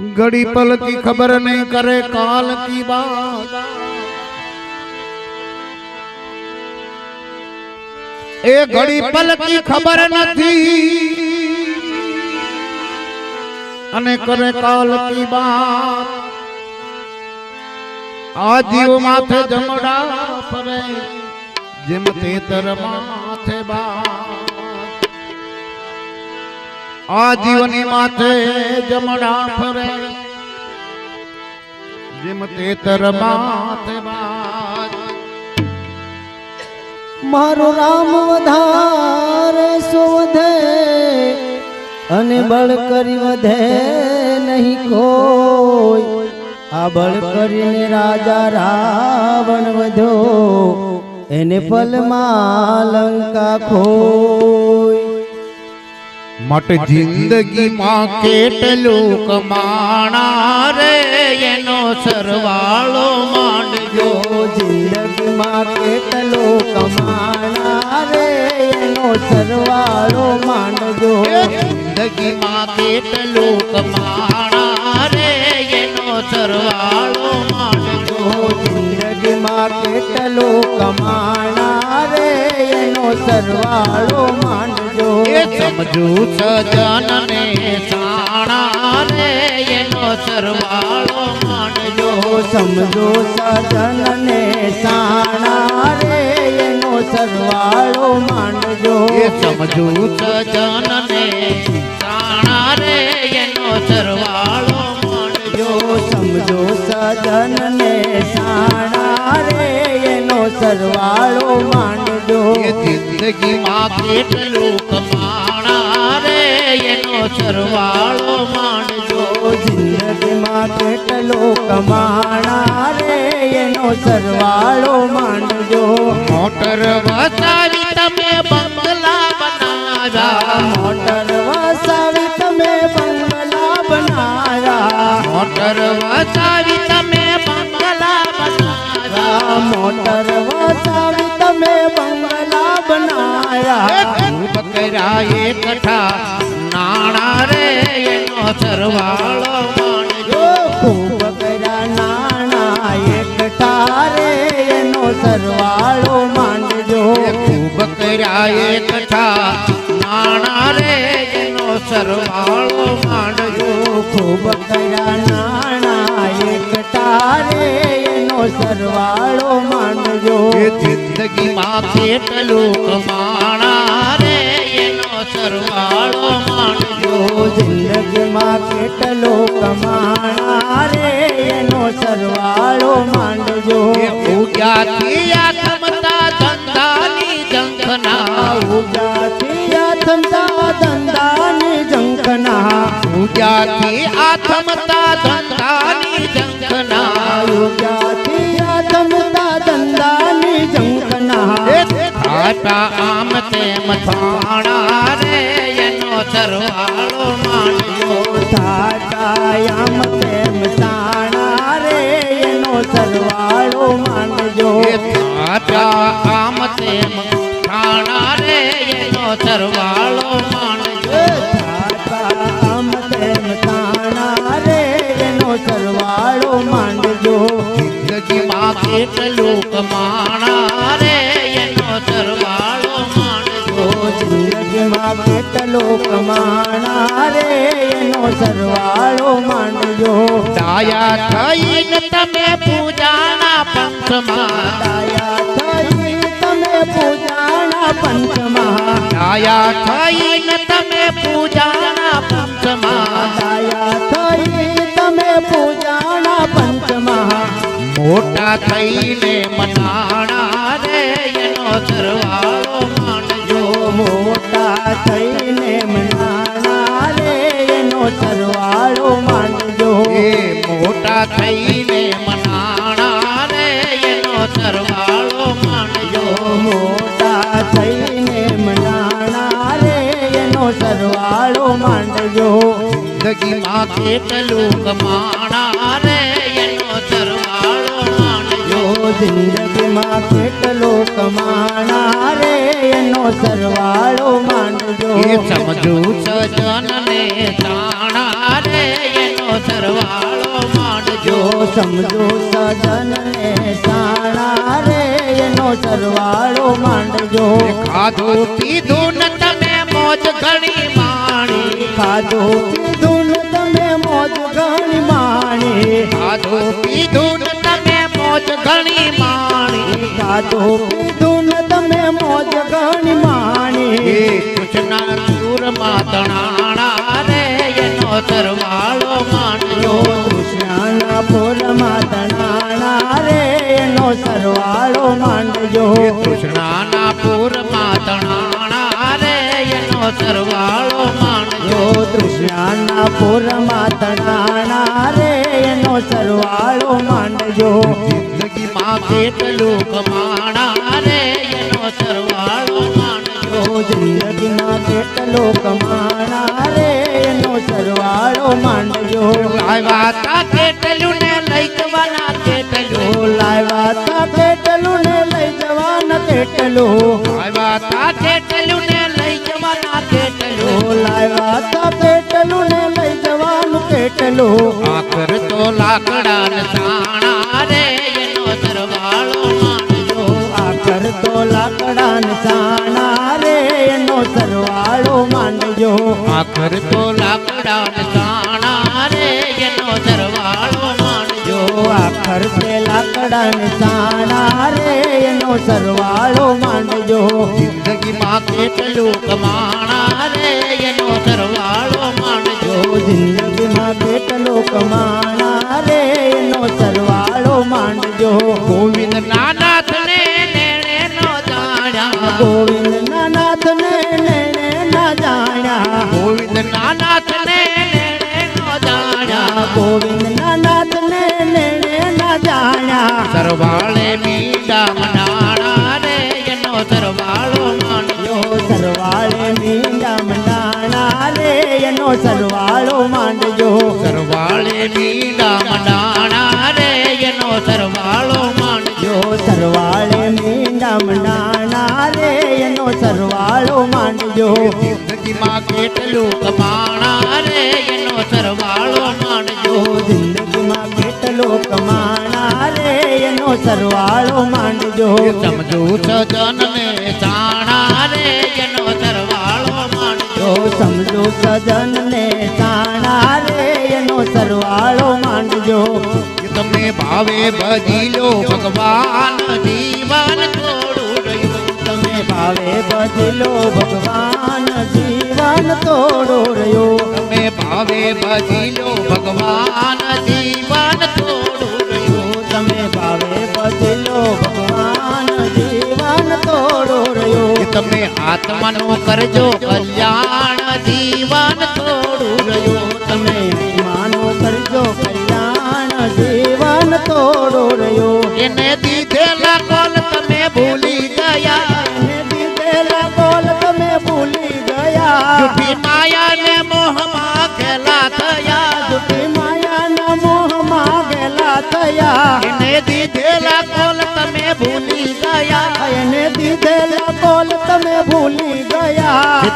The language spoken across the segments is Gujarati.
ઘડી પલ કી ખબર નહીં કરે કાલ કી બાત એ ઘડી પલ કી ખબર નથી. અને કરે કાલ કી બાત આ જીવ માથે જમડા ફરે. જેમ તેતર માથે બા આ જીવની માથે જમણા ફરે. જેમ તેતર માથે મારો રામ વધારે સો વધે અને બળ કરી વધે નહીં કોઈ. આ બળ કરીને રાજા રાવણ વધ્યો, એને પલમાં લંકા ખોય. માટે જિંદગીમાં કેટલું કમાણા રે એનો સરવાળો માંડજો. જિંદગીમાં કેટલો કમાણા રે એનો સરવાળો માંડજો. જિંદગીમાં કેટલું કમાણા રે એનો સરવાળો માંડજો. જો જિંદગીમાં કેટલો કમાણા રે એનો સરવાળો માંડજો. એ સમજુ સજનને સાણા રે એનો સરવાળો માંડજો સમજો સજનને સાણા રે એનો સરવાળો માંડજો એ સમજુ સજનને સાણા રે એનો સરવાળો માંડજો જો સમજો સજનને સાણા રે સરવાળો માંડજો જિંદગીમાં કેટલું કમાણા રે એનો સરવાળો માંડજો જિંદગીમાં કેટલો કમાણા રે એનો સરવાળો માંડજો મોટર વસાવી તમે બંગલા બનાવ્યા મોટર વસાવી તમે બંગલા બનાવ્યા મોટર વસાવી બનાવ્યા મોટર વસાવી તમે બંગલા બનાયા. બકરા એકઠા નાણા રે એનો સરવાળો ખૂબ કર્યા નાણા એકઠા રે એનો સરવાળો માંડજો ખૂબ કર્યા એકઠા નાણા રે એનો સરવાળો માંડજો ખૂબ કર્યા નાણા એકઠા રે એનો સરવાળો માંડજો. જિંદગીમાં કેટલું કમાણા સરવાળો માંડજો જિંદગીમાં કેટલો કમાણા રે એનો સરવાળો માંડજો. એ આત્મતા ધંધાની જંખના ઉજાથી આત્મતા ધંધાની જંખના પૂજાથી આત્મતા ધંધાની જંખના ઉજાથી આત્મતા ધંધાની જંખના આટા સરવાળો માંડજો થાટાયામ તેમ સાણા રે એનો સરવાળો માંડજો જિંદગીમાં કેટલું કમાણા રે એનો સરવાળો માંડજો જિંદગીમાં કેટલો કમાણા રે એનો તમે તમે પૂજાના પંચમા થઈને તમે પૂજાના પંથમાં દયા થઈ તમે પૂજાના પંચમા મોટા થઈને મનાણા રે એનો સરવાળો માંડજો મોટા થઈને મનાણા રે એનો સરવાળો માંડજો મોટા થઈને જિંદગીમાં કેટલું કમાણા રે એનો સરવાળો જિંદગીમાં કેટલો કમાણા રે એનો સરવાળો માંડજો. એ સમજુ સજનને તાણા રે એનો સરવાળો માંડજો. સમજો સજન ને સાણા રે એનો સરવાળો માંડજો. ખાધું પીધું મોજ ઘણી માણી. ખાધો પીધું તમે મોજ ઘણી માણી. ખાધો પીધું તમે મોજ ઘણી માણી. ખાધો પીધું તમે મોજ ઘણી માણી. કૃષ્ણ સુરમાં તણાણા રે એનો સરવાળો જો કેટલું કમાણા રે એનો સરવાળો માંડજો જો જિંદગીમાં કેટલો કમાણા રે એનો સરવાળો માંડજો લાવ્યા તા કેટલું ને લઈ જવાના કેટલું લાવ્યા તા કેટલું ને લઈ જવાના કેટલું લાવ્યા તા કેટલું ને લઈ જવાના કેટલું લાવ્યા આખર તો લાકડા ને સાણા રે એનો સરવાળો માંડજો જો આખર તે લાકડા ને સાણા રે એનો સરવાળો માનજો જિંદગીમાં કેટલું કમાણા રે એનો સરવાળો માનજો જિંદગીમાં કેટલો કમાણા રે એનો સરવાળો માનજો ગોવિંદ નાનાથ ને નેણે નો જાણ્યા. ગોવિંદ નાનાથ ને નાનાથ ને નો જાણ્યા. ગોવિંદ નાથ ને નેણે ના જાણ્યા. સરવાળે મીડા મનાણા રે એનો સરવાળો માંડ્યો સરવાળે મીંડા મંડાણા રે એનો સરવાળો માંડ્યો સરવાળે મીડા મનાણા રે એનો સરવાળો માંડ્યો સરવાળે મીંડા એનો સરવાળો માંડજો જિંદગીમાં કેટલું કમાણા રે એનો સરવાળો માંડજો જિંદગીમાં કેટલું કમાણા રે એનો સરવાળો માંડજો સમજો સજન ને જાણા રે એનો સરવાળો માંડજો સમજો સજન ને જાણા રે એનો સરવાળો માંડજો તમે ભાવે ભજી લો ભગવાન જીવન રહ્યું ભાવે બદલો ભગવાન જીવન તોડો રહ્યો. તમે ભાવે બદલો ભગવાન જીવન તોડો રહ્યો. તમે ભાવે બદલો ભગવાન જીવન તોડો રહ્યો. તમે આત્માનું કરજો કલ્યાણ જીવન થોડું રહ્યો. તમે માનો કરજો કલ્યાણ જીવન તોડો રહ્યો. એને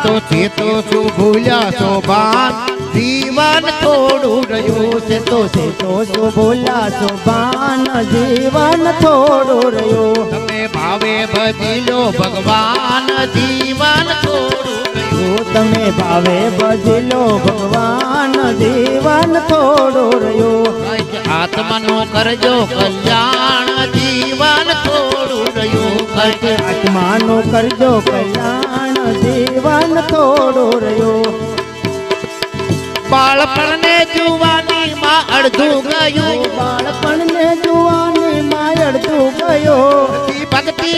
ગયા ચેતો છું ભૂલ્યા શોભાન જીવન થોડું રહ્યું છે તો છે છું ભૂલ્યા ભૂલા શોભાન જીવન થોડું રહ્યું. તમે ભાવે ભજી લો ભગવાન. જીવન તમે ભાવે ભજલો ભગવાન. જીવન થોડું રહ્યું. આત્માનું કરજો કલ્યાણ. જીવન થોડું રહ્યું. આત્માનો કરજો કલ્યાણ. જીવન થોડો રહ્યો. બાળપણ ને જુવાની માં અડધું ગયું. બાળપણ ને જુવાની માં માયડતું ગયો.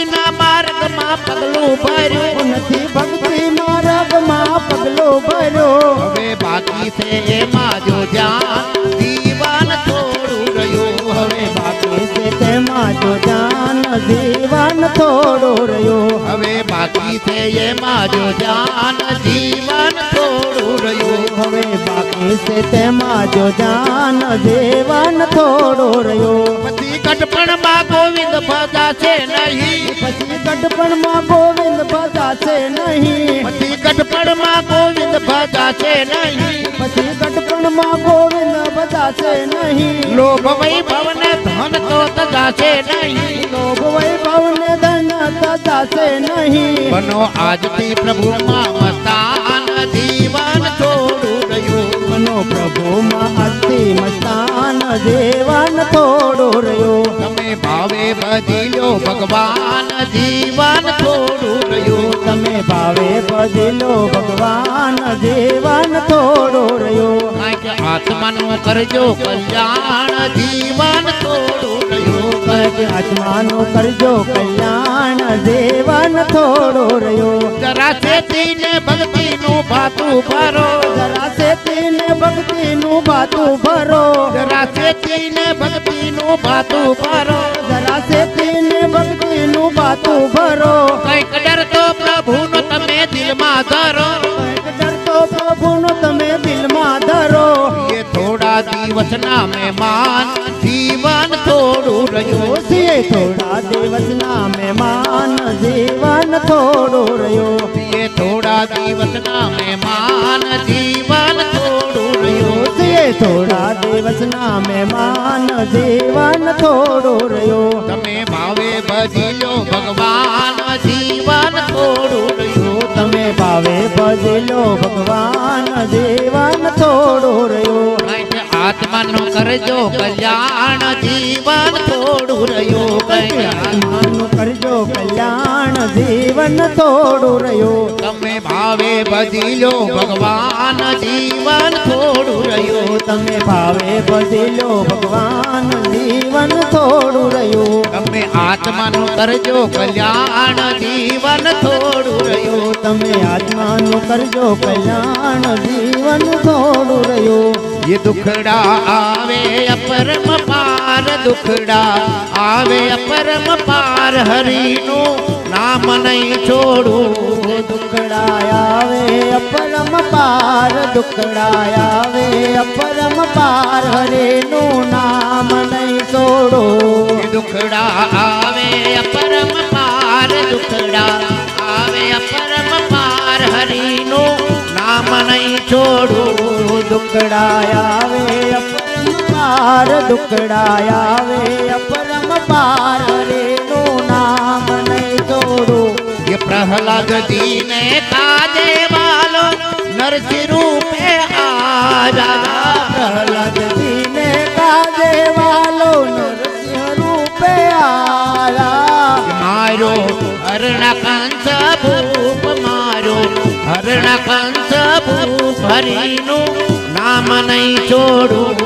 ના માર્ગમાં પગલું ભર્યું. નથી ભક્તિ માર્ગમાં પગલું ભર્યો. હવે બાકી છે એમાં જો ધ્યાન જીવન થોડું રહ્યું. હવે બાકી છે તેમાં જો જાન જીવન થોડું રહ્યો. હવે બાકી છે એમાં જો જાન જીવન થોડું રહ્યું. હવે બાકી છે તેમાં જો જાન જીવન થોડો રહ્યો. પછી કટપણમાં ગોવિંદ ભજા છે નહીં. પછી ગઢપણમાં ગોવિંદ બધા છે નહીં. પછી કટપણમાં ગોવિંદ ભજા છે નહીં. પછી ગઢપણમાં ગોવિંદ બધા છે નહીં. લોભ વૈભવ ને ધન તો તજાશે નહીં. લોભ વૈભવ તજાશે નહીં. બનો આજથી પ્રભુમાં મસ્તાન જીવન છોડું રહ્યું. બનો પ્રભુમાં અતિ મસ્તાન. જીવન થોડો રહ્યો. તમે ભાવે લો ભગવાન જીવન થોડું રહ્યો. તમે ભાવે બદલો ભગવાન જીવન થોડો રહ્યો. આત્માનું કરજો કલ્યાણ જીવન થોડું રહ્યું. આત્માનું કરજો કલ્યાણ જીવન થોડો રહ્યો. જરા ચેતીને ભક્તિનું ભાતું ભરો. જરા સેતીને ભક્તિનું ભાતું ભરો. જરા ભાતું ભરો. જરા સેતીને ભક્તિનું ભાતું ભરો. કંઈક ડર તો પ્રભુનો તમે દિલમાં ધરો. કંઈક તમે દિલમાં ધરો. એ થોડા દિવસના મહેમાન જીવન થોડું રહ્યું. છે થોડા દિવસના મહેમાન જીવન થોડું રહ્યું. એ થોડા દિવસના મહેમાન જીવન દિવસના મહેમાન જીવન થોડો રહ્યો. તમે ભાવે ભજલો ભગવાન જીવન થોડો રહ્યો. તમે ભાવે ભજલો ભગવાન જીવન થોડો રહ્યો. આત્માનું કરજો કલ્યાણ જીવન થોડું રહ્યું કંઈક આત્માનું કરજો કલ્યાણ જીવન થોડો રહ્યો તમે ભાવે ભજી લો ભગવાન જીવન થોડું રહ્યું તમે ભાવે ભજલો ભગવાન જીવન થોડું રહ્યું તમે આત્માનું કરજો કલ્યાણ જીવન થોડું રહ્યું તમે આત્માનું કરજો કલ્યાણ જીવન થોડું રહ્યું ये दुखड़ा आवे अपरम पार दुखड़ा आवे अपरम पार हरिनो नाम नहीं छोड़ू दुखड़ा आवे अपरम पार दुखड़ा आवे अपरम पार हरिनो नाम नहीं छोड़ो दुखड़ा आवे अपरम पार दुखड़ा आवे अपरम पार हरिनो રામ નહીં છોડું દુકડા આવે અપરમાર દુકડા અપરમ પાર રે નું નામ નહીં છોડું. એ પ્રહલાદ દીને કાજે વાલો નરસિંહ રૂપે આજા પ્રહલાદ દીને કાજે વાલો નરસિંહ રૂપે આજા મારો અરણા કાંસ ભૂ હરણ કંસ ભૂપ હરીનું નામ નહીં છોડું.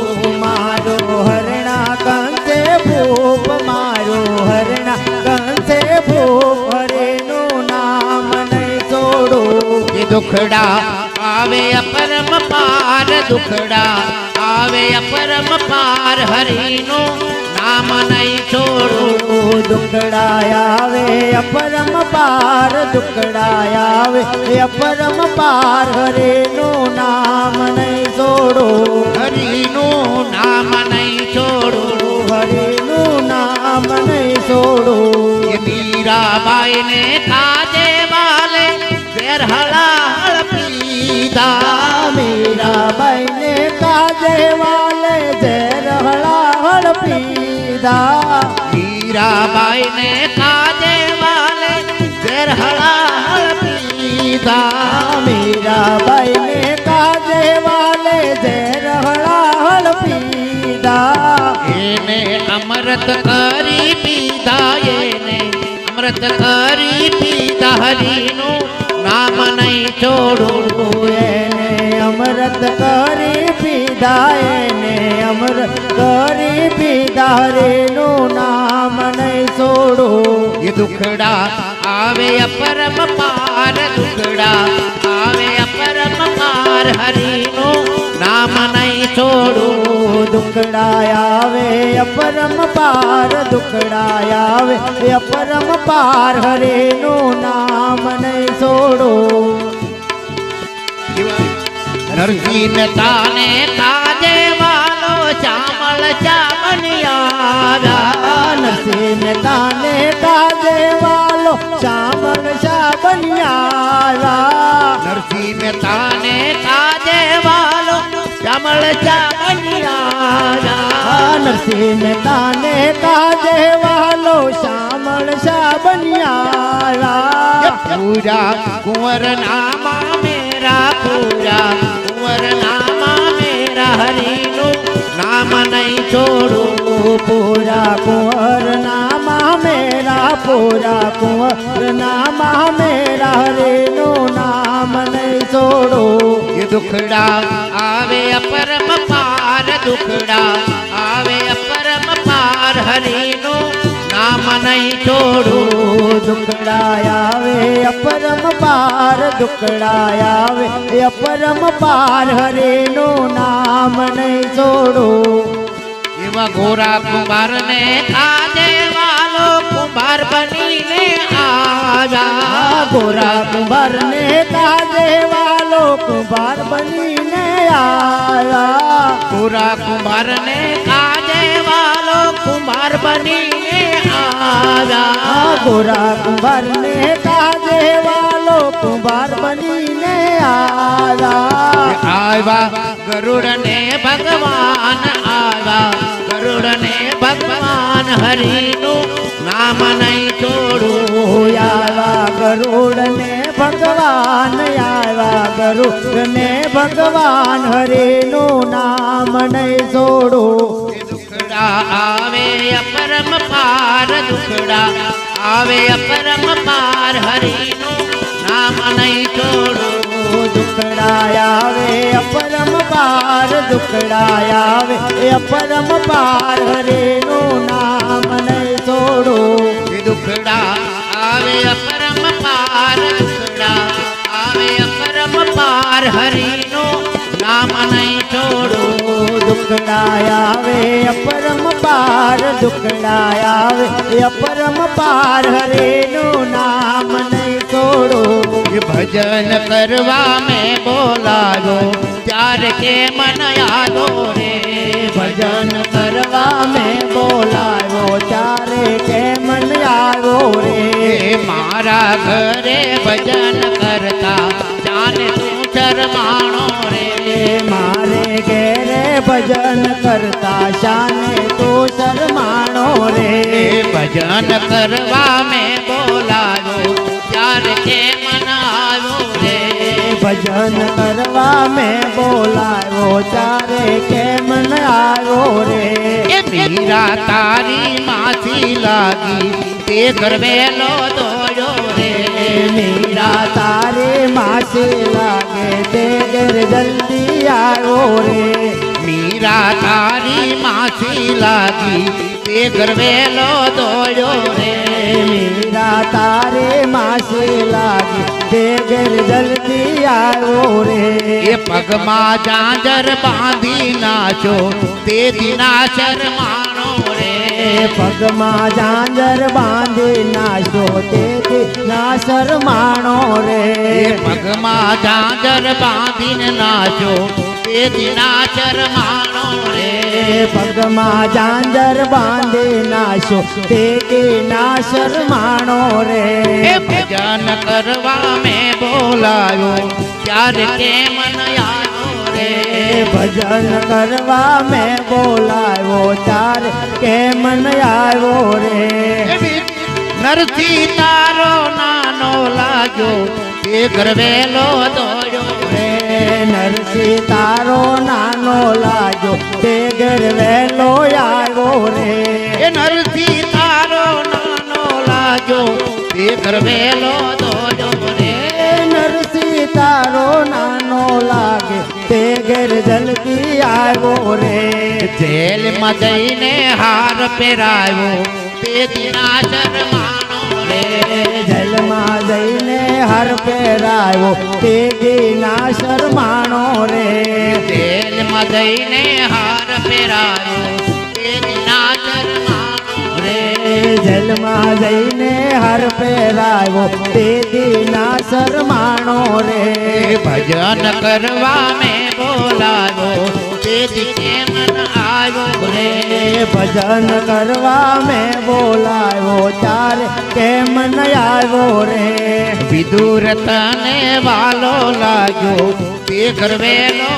મારો હરણા કંસે ભૂપ મારો હરણા કંસે ભૂપ હરેનું નામ નહીં છોડું. એ દુખડા આવે અપરમ પાર દુખડા આવે અપરમ પાર હરીનું નામ નહીં છોડું. દુકડા આવે અપરમ પાર દુકડા આવે. અપરમ પાર હરેનું નામ નહીં છોડો. હરીનું નામ નહીં છોડો. હરેનું નામ નહીં છોડો. મીરાબાઈ ને કાજે વાલે ઘેર હળાહળ મીરાબાઈ ને કાજે વાલે હળાહળ પીધા. હીરાબાઈ ને કાજે વાલે ઘેર હળાહળ પીધા. મીરાબાઈને કાજે વાલે ઝેર હળાહળ પીધા. એને અમૃત કરી પીધા એને અમૃત કરી પીધા. હરીનું નામ નહીં છોડું. એને અમૃત કરી પીધા એને અમર કરી પીધા હરેનું નામ નહીં છોડો. એ દુખડા આવે અપરમ પાર દુખડા આવે અપરમ પાર હરીનું નામ નહીં છોડું. દુખડા આવે અપરમ પાર દુખડા આવે અપરમ પાર હરેનું નામ નહીં છોડો. નરસિંહ તાને કાજે વાલો ચામળ નરસિંહ નસીમ તાને કાજે વાલો શ્યામલ શાબનિયારા નરસિંહ તાને કાજે વાલો શ્યામળ ચા નરસિંહ નરસિંહ મહેતાને કાજે વાલો શામળ શા પૂરા કુંવર નામા મેરા પૂરા અમર નામા મેરા હરિનું નામ નહીં છોડું. પૂરા કુંવર નામા મેરા પૂરા કુંવર નામા મેરા હરિનું નામ નહીં છોડું. એ દુખડા આવે અપરમ પાર, દુખડા આવે અપરમ પાર, હરિનું નહીં છોડું દુખડા આવે. અપરમ પાર દુખડા આવે. અપરમ પાર હરેનો નામ નહીં છોડું. એવા ગોરા કુંભાર ને આજે વાલો કુંભાર બનીને આજા ગોરા કુંભાર ને આજે વાલો કુંભાર બનીને આયા ગોરા કુંભાર ને આજે વાલો કુંભાર બનીને આવ્યા આ ગોરા કુંભાર ને કાજે વાલો કુંભાર બનીને આયા આવ્યા ગરુડ ને ભગવાન આવ્યા ગરુડ ને ભગવાન હરિનું નામ નહીં છોડું આવા ગરુડ ને ભગવાન આવા ગરુડ ને ભગવાન હરિનું નામ નહીં છોડો. આવે અપરમ પાર દુખડા, આવે અપરમ પાર હરિનું નામ નહીં છોડો દુકડા આવે અપરમ પાર દુકડા આવે અપરમ પાર હરેનું નામ નહીં છોડો એ દુખડા, આવે અપરમ પાર દુખડા, આવે અપરમ પાર હરિનું આવે અપરમ પાર આવે અપરમ પાર હરેનું નામ નહીં છોડો ભજન કરવા મેં બોલાવો ત્યાર કે મન યાદો રે. ભજન કરવા મેં બોલાવો ત્યારે કે ન આવ્યો રે. મારા ઘરે ભજન કરતા જાને તું શરમાણો રે. મારે ઘેરે ભજન કરતા શાને તો શરમાણો રે એ ભજન કરવા મેં બોલાયો ત્યાર કે મન આવ્યો રે ભજન કરવા મેં બોલાવ્યો ત્યારે કેમ ન આવ્યો રે એ મીરા તારી માસી લાગી તે ગરવેલો દોયો રે મીરા તારે માસે લાગે મીરા તારી માસી લાગી. તે ગરવેલો દોડ્યો રે. મીરા તારે માસી લાગી. તે ઘેર જલ્દી આવ્યો રે. એ પગમાં જાંજર બાંધી નાચો. તે દિના શરમાણો રે. પગમાં જાંજર બાંધી નાચો. તે નાસર શરમાણો રે. પગમાં જાંજર બાંધીને નાચો. તે દિના શરમાણો રે પગમાં જાંજર બાંધી નાશો તેથી ના શરમાણો રે. ભજન કરવા મેં બોલાયો ત્યારે કે મન આવ્યો રે. ભજન કરવા મેં બોલાયો તારે કેમ મન આવ્યો રે. નરસિંહ તારો નાનો લાગ્યો તે ગરવેલો રે રે. નરસિંહ તારો નાનો લાગ્યો તે ઘર વહેલો આવ્યો રે. એ નરસિંહ તારો નાનો લાગ્યો તે ઘર વહેલો નરસિંહ તારો નાનો લાગે તે ઘર જલ્દી આવ્યો રે. જેલમાં જઈને હાર પહેરાવ્યો તે દિના શરમાણો રે જલમાં જઈને હર પહેરાયો તે દીના શરમાણો રે. જેલમાં જઈને હાર પહેરાયો તે દિના શરમાણો રે. જલમાં જઈને હર પહેરાયો તે દીના શરમાણો રે. ભજન કરવા મેં બોલાવ્યો આવ્યો રે ભજન કરવા મેં બોલાયો ત્યારે કેમ ન આવ્યો રે? વિદુર તને વાલો લાગ્યો તે આવ્યો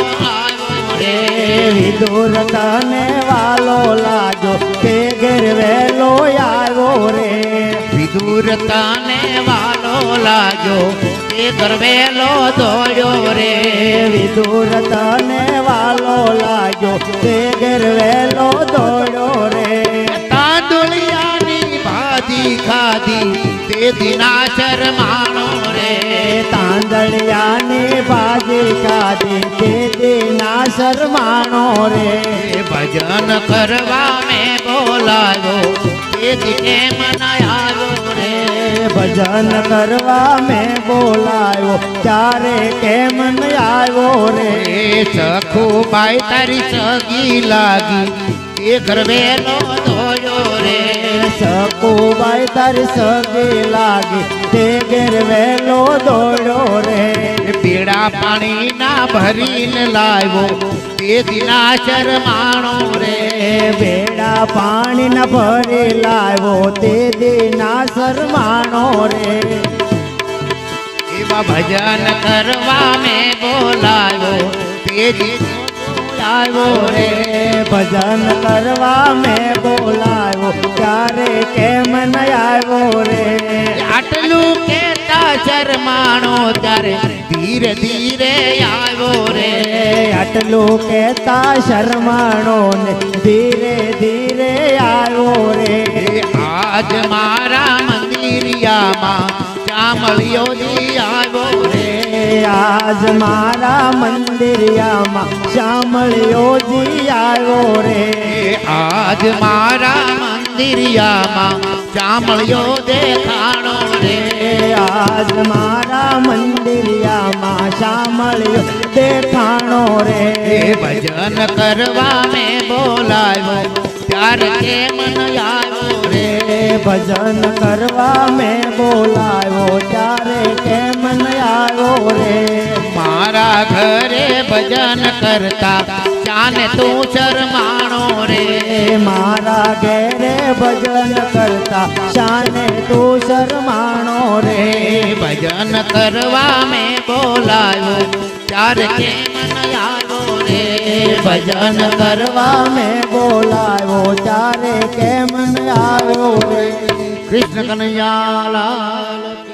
વિદુર તને વાલો લાજો તે ગરવેલો વેલો આવ્યો રે. વિદુર તને વાલો લાજો તે ગરવેલો દોડ્યો રે. વિદુર તને વાલો લાજો તે ઘેર વેલો દોડ્યો રે. તાંદુલિયાની ભાજી ખાધી. તે દિના શરમાણો રે. તાંદળિયાની ભાજી ખાધી. તે દીના શરમાણો રે. ભજન કરવા મેં તે દિને મનાયો રે. ભજન કરવા મેં બોલાયો ત્યારે કેમ ન આવ્યો રે? એ સખો બાઈ તારી સગી લાગી તે ગરવેલો ધોયો રે. સકુબાઈ તારી સગી લાગી તે ઘેર વેલો દોડ્યો રે. પીડા પાણી ના ભરીને લાવ્યો. તે દિના શરમાણો રે એ બેડા પાણી ન ભરી લાવ્યો. તે દીના શરમાણો રે. એવા ભજન કરવા મેં બોલાયો તે દિન આવ્યો રે. રે ભજન કરવા મેં બોલાવ્યો. ત્યારે કેમ ન આવ્યો રે? આટલું કેતા ચરમાણો ત્યારે ધીરે ધીરે આવ્યો રે. આટલો કેતા શરમાણો ને ધીરે ધીરે આવ્યો રે. આજ મારા મંદિરિયામાં ચામળિયો જી આવ્યો રે. આજ મારા મંદિરિયામાં શામળિયોજી આવ્યો રે. આજ મારા મંદિરિયામાં ચામળિયો દેખાણો રે એ આજ મારા મંદિરિયામાં શામળિયો દેખાણો રે એ ભજન કરવા મેં બોલાવ્યો ત્યારે કેમ ન આવ્યો રે એ ભજન કરવા મેં બોલાવ્યો ત્યારે કેમ ન આવ્યો રે મારા ઘરે ભજન કરતા ચાને તું શરમાણો રે. મારા ઘેરે ભજન કરતા શાને તું શરમાણો રે. ભજન કરવા મેં બોલાયો ચાર કે આવ્યો રે. ભજન કરવા મેં બોલાયો ચારે કેમ આવ્યો રે. કૃષ્ણ કનૈયા લાલ